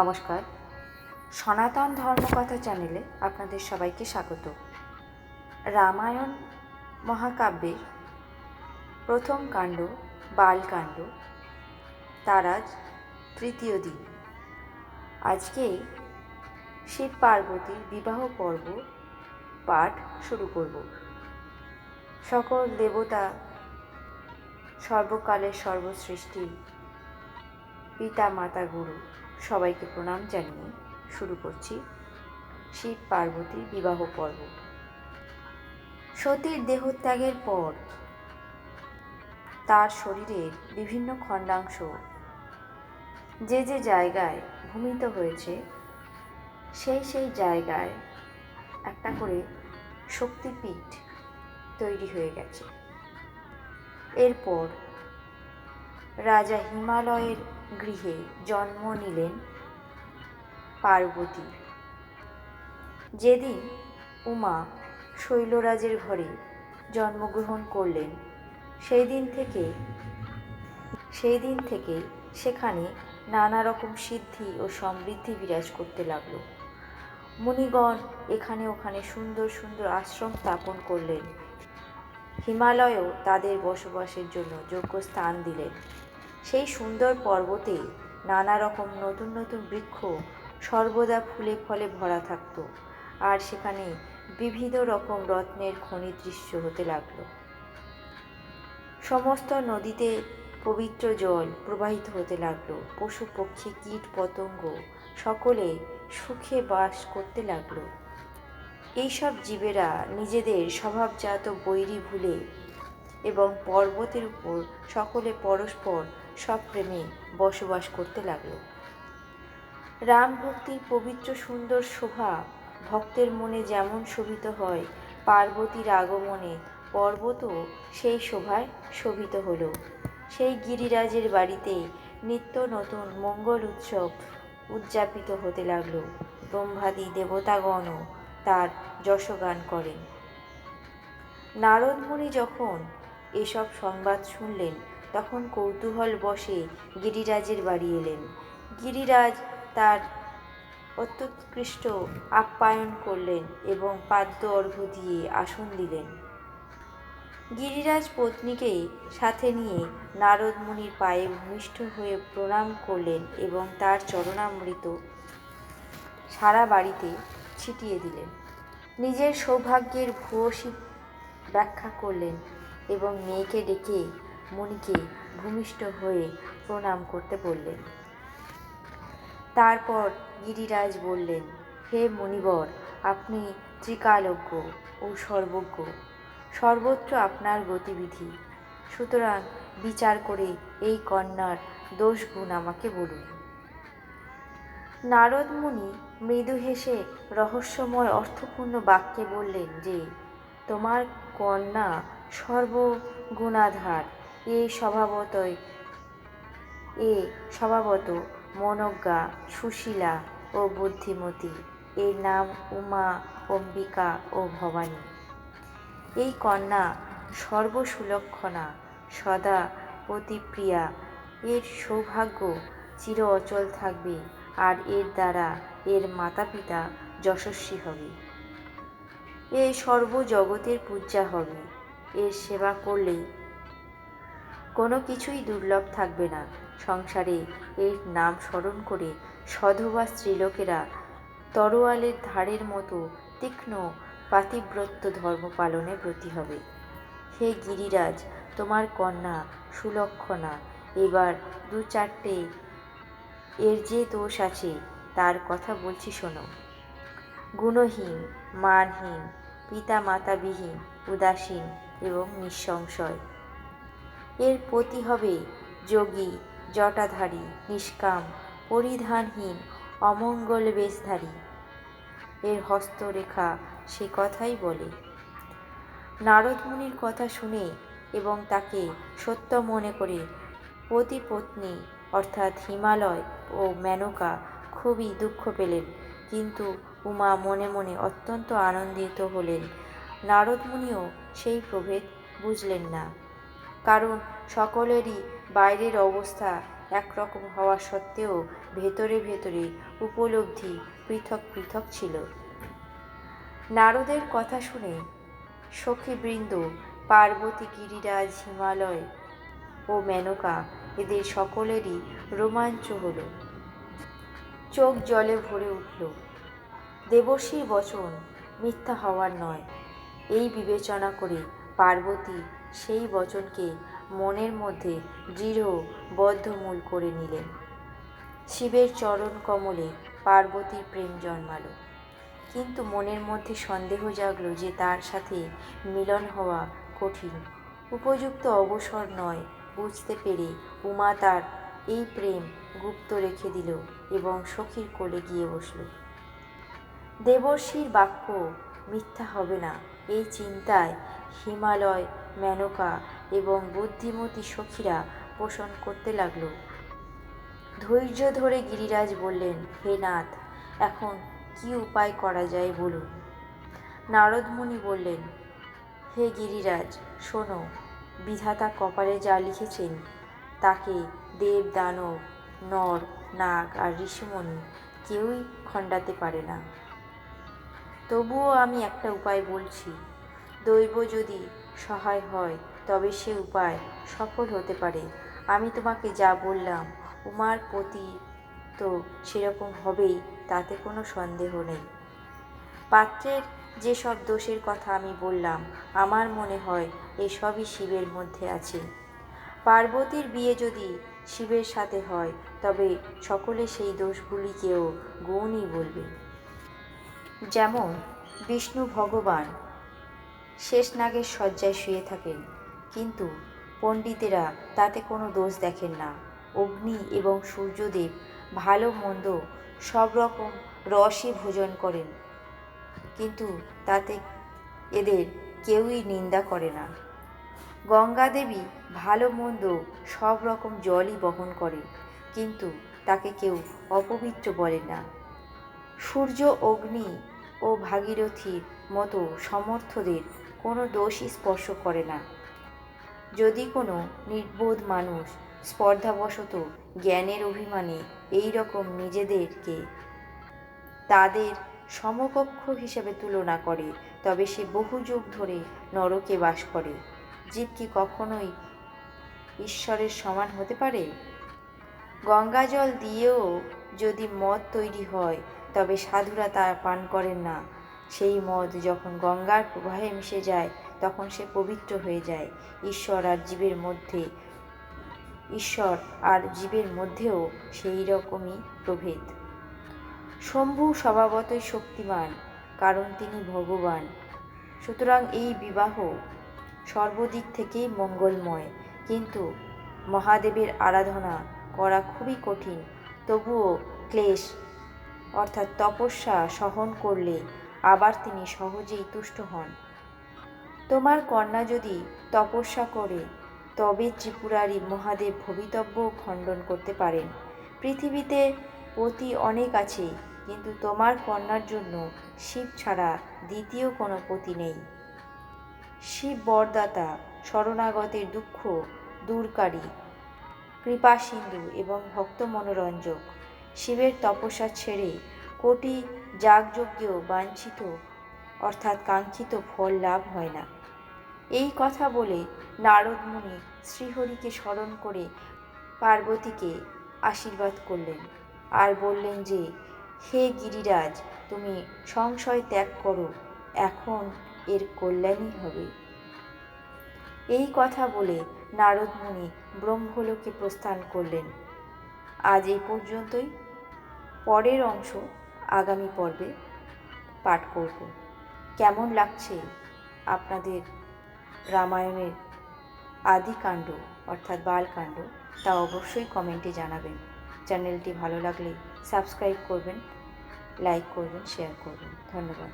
নমস্কার। সনাতন ধর্মকথা চ্যানেলে আপনাদের সবাইকে স্বাগত। রামায়ণ মহাকাব্যের প্রথম কাণ্ড বালকাণ্ড তার আজ তৃতীয় দিন। আজকে শিব পার্বতীর বিবাহ পর্ব পাঠ শুরু করব। সকল দেবতা সর্বকালের সর্বসৃষ্টি পিতা মাতা গুরু সবাইকে প্রণাম জানিয়ে শুরু করছি শিব পার্বতীর বিবাহ পর্ব। সতীর দেহত্যাগের পর তার শরীরের বিভিন্ন খণ্ডাংশ যে যে জায়গায় ভূমিত হয়েছে, সেই সেই জায়গায় একটা করে শক্তিপীঠ তৈরি হয়ে গেছে। এরপর রাজা হিমালয়ের গৃহে জন্ম নিলেন পার্বতী। যেদিন উমা শৈলরাজের ঘরে জন্মগ্রহণ করলেন সেই দিন থেকে সেই দিন থেকে সেখানে নানা রকম সিদ্ধি ও সমৃদ্ধি বিরাজ করতে লাগল। মুনিগণ এখানে ওখানে সুন্দর সুন্দর আশ্রম স্থাপন করলেন। হিমালয়ও তাদের বসবাসের জন্য যোগ্য স্থান দিলেন। সেই সুন্দর পর্বতে নানা রকম নতুন নতুন বৃক্ষ সর্বদা ফুলে ফলে ভরা থাকত আর সেখানে বিবিধ রকম রত্নের খনি দৃশ্য হতে লাগল। সমস্ত নদীতে পবিত্র জল প্রবাহিত হতে লাগল। পশু পক্ষী, কীট পতঙ্গ সকলে সুখে বাস করতে লাগল। এইসব জীবেরা নিজেদের স্বভাবজাত বৈরী ভুলে এবং পর্বতের উপর সকলে পরস্পর সপ্রেমে বসবাস করতে লাগল। রাম ভক্তির পবিত্র সুন্দর শোভা ভক্তের মনে যেমন শোভিত হয়, পার্বতীর আগমনে পর্বতও সেই শোভায় শোভিত হলো। সেই গিরিরাজের বাড়িতে নিত্য নতুন মঙ্গল উৎসব উদযাপিত হতে লাগল। ব্রহ্মাদি দেবতাগণও তার যশগান করেন। নারদমুনি যখন এসব সংবাদ শুনলেন তখন কৌতূহল বসে গিরিরাজের বাড়ি এলেন। গিরিরাজ তার অত্যুৎকৃষ্ট আপ্যায়ন করলেন এবং পাদ্য অর্ঘ্য দিয়ে আসন দিলেন। গিরিরাজ পত্নীকে সাথে নিয়ে নারদ মুনির পায়ে ভূমিষ্ঠ হয়ে প্রণাম করলেন এবং তার চরণামৃত সারা বাড়িতে ছিটিয়ে দিলেন। নিজের সৌভাগ্যের ভূয়সী ব্যাখ্যা করলেন এবং মেয়েকে ডেকে মুনিকে ভূমিষ্ঠ হয়ে প্রণাম করতে বললেন। তারপর গিরিরাজ বললেন, হে মণিবর, আপনি ত্রিকালজ্ঞ ও সর্বজ্ঞ। সর্বত্র আপনার গতিবিধি। সুতরাং বিচার করে এই কন্যার দোষ গুণ আমাকে বলুন। নারদ মুনি মৃদু হেসে রহস্যময় অর্থপূর্ণ বাক্যে বললেন যে, তোমার কন্যা সর্বগুণাধার। এ স্বভাবতই, এ স্বভাবত মনজ্ঞা, সুশীলা ও বুদ্ধিমতী। এর নাম উমা, অম্বিকা ও ভবানী। এই কন্যা সর্বসুলক্ষণা, সদা প্রতিপ্রিয়া এর সৌভাগ্য চির অচল থাকবে আর এর দ্বারা এর মাতা পিতা যশস্বী হবে। এ সর্বজগতের পূজা হবে। এর সেবা করলে কোনো কিছুই দুর্লভ থাকবে না। সংসারে এর নাম স্মরণ করে সধবা স্ত্রীলোকেরা তরোয়ালের ধারের মতো তীক্ষ্ণ পাতিব্রত্য ধর্ম পালনে ব্রতী হবে। হে গিরিরাজ, তোমার কন্যা সুলক্ষণা, এবার দু চারটে এর যে দোষ আছে, তার কথা বলছি শোনো। গুণহীন, মানহীন পিতা মাতাবিহীন উদাসীন এবং নিঃসংশয়। এর পতি হবে যোগী, জটাধারী, নিষ্কাম, পরিধানহীন, অমঙ্গল বেশধারী। এর হস্তরেখা সে কথাই বলে। নারদমুনির কথা শুনে এবং তাকে সত্য মনে করে পতি পত্নী অর্থাৎ হিমালয় ও মেনকা খুবই দুঃখ পেলেন। কিন্তু উমা মনে মনে অত্যন্ত আনন্দিত হলেন। নারদমুনিও সেই প্রভেদ বুঝলেন না। কারণ সকলেরই বাইরের অবস্থা একরকম হওয়া সত্ত্বেও ভেতরে ভেতরে উপলব্ধি পৃথক পৃথক ছিল। নারদের কথা শুনে সখীবৃন্দ, পার্বতী গিরিরাজ হিমালয় ও মেনকা এদের সকলেরই রোমাঞ্চ হল। চোখ জলে ভরে উঠল দেবশ্রীর বচন মিথ্যা হওয়ার নয়। এই বিবেচনা করে পার্বতী সেই বচনকে মনের মধ্যে দৃঢ় বদ্ধমূল করে নিলেন। শিবের চরণ কমলে পার্বতীর প্রেম জন্মালো। কিন্তু মনের মধ্যে সন্দেহ জাগলো যে তার সাথে মিলন হওয়া কঠিন। উপযুক্ত অবসর নয় বুঝতে পেরে উমা তার এই প্রেম গুপ্ত রেখে দিল এবং সখীর কোলে গিয়ে বসল। দেবর্ষীর বাক্য মিথ্যা হবে না, এই চিন্তায় হিমালয় মেনকা এবং বুদ্ধিমতী সখীরা পোষণ করতে লাগল। ধৈর্য ধরে গিরিরাজ বললেন, হে নাথ, এখন কি উপায় করা যায় বলুন? নারদমুনি বললেন, হে গিরিরাজ, শোনো, বিধাতা কপালে যা লিখেছেন, তাকে দেব দানব নর, নাগ আর ঋষিমণি কেউই খণ্ডাতে পারে না। তবুও আমি একটা উপায় বলছি, দৈব যদি সহায় হয়, তবে সে উপায় সফল হতে পারে। আমি তোমাকে যা বললাম, উমার প্রতি তো সেরকম হবেই, তাতে কোনো সন্দেহ নেই। পাত্রের যেসব দোষের কথা আমি বললাম, আমার মনে হয় এসবই শিবের মধ্যে আছে। পার্বতীর বিয়ে যদি শিবের সাথে হয়, তবে সকলে সেই দোষগুলিকেও গৌণই বলবে। যেমন, বিষ্ণু ভগবান শেষনাগের শয্যায় শুয়ে থাকেন। কিন্তু পণ্ডিতেরা তাতে কোনো দোষ দেখেন না। অগ্নি এবং সূর্যদেব ভালো মন্দ সব রকম রসই ভোজন করেন। কিন্তু তাতে এদের কেউই নিন্দা করে না। গঙ্গা দেবী ভালো মন্দ সব রকম জলই বহন করে, কিন্তু তাকে কেউ অপবিত্র বলে না। সূর্য, অগ্নি ও ভাগীরথীর মতো সমর্থদের কোনো দোষই স্পর্শ করে না। যদি কোনো নির্বোধ মানুষ স্পর্ধাবশত জ্ঞানের অভিমানে এই রকম নিজেদেরকে তাদের সমকক্ষ হিসেবে তুলনা করে, তবে সে বহু যুগ ধরে নরকে বাস করে, জীব কি কখনোই ঈশ্বরের সমান হতে পারে? গঙ্গা জল দিয়েও যদি মদ তৈরি হয়, তবে সাধুরা তা পান করেন না। সেই মদ যখন গঙ্গার প্রবাহে মিশে যায়, তখন সে পবিত্র হয়ে যায়। ঈশ্বর আর জীবের মধ্যে, ঈশ্বর আর জীবের মধ্যেও সেই রকমই প্রভেদ। শম্ভু স্বভাবতই শক্তিমান, কারণ তিনি ভগবান। সুতরাং এই বিবাহ সর্বদিক থেকেই মঙ্গলময়। কিন্তু মহাদেবের আরাধনা করা খুবই কঠিন, তবুও ক্লেশ, অর্থাৎ তপস্যা সহন করলে আবার তিনি সহজেই তুষ্ট হন। তোমার কন্যা যদি তপস্যা করে, তবে ত্রিপুরারি মহাদেব ভবিতব্য খণ্ডন করতে পারেন। পৃথিবীতে পতি অনেক আছে, কিন্তু তোমার কন্যার জন্য শিব ছাড়া দ্বিতীয় কোনো পতি নেই। শিব বরদাতা, শরণাগতের দুঃখ দূরকারী কৃপা সিন্ধু এবং ভক্ত মনোরঞ্জক। শিবের তপস্যা ছেড়ে কোটি যাগযজ্ঞ বাঞ্ছিত, অর্থাৎ কাঙ্ক্ষিত ফল লাভ হয় না। এই কথা বলে নারদমুনি শ্রীহরিকে স্মরণ করে পার্বতীকে আশীর্বাদ করলেন আর বললেন যে, হে গিরিরাজ, তুমি সংশয় ত্যাগ করো, এখন এর কল্যাণই হবে। এই কথা বলে নারদমুনি ব্রহ্মলোকে প্রস্থান করলেন। আজ এই পর্যন্তই। পরের অংশ আগামী পর্বে পাঠ করব। কেমন লাগছে আপনাদের রামায়ণের আদিকাণ্ড অর্থাৎ বালকাণ্ড তা অবশ্যই কমেন্টে জানাবেন। চ্যানেলটি ভালো লাগলে সাবস্ক্রাইব করবেন, লাইক করবেন, শেয়ার করবেন। ধন্যবাদ।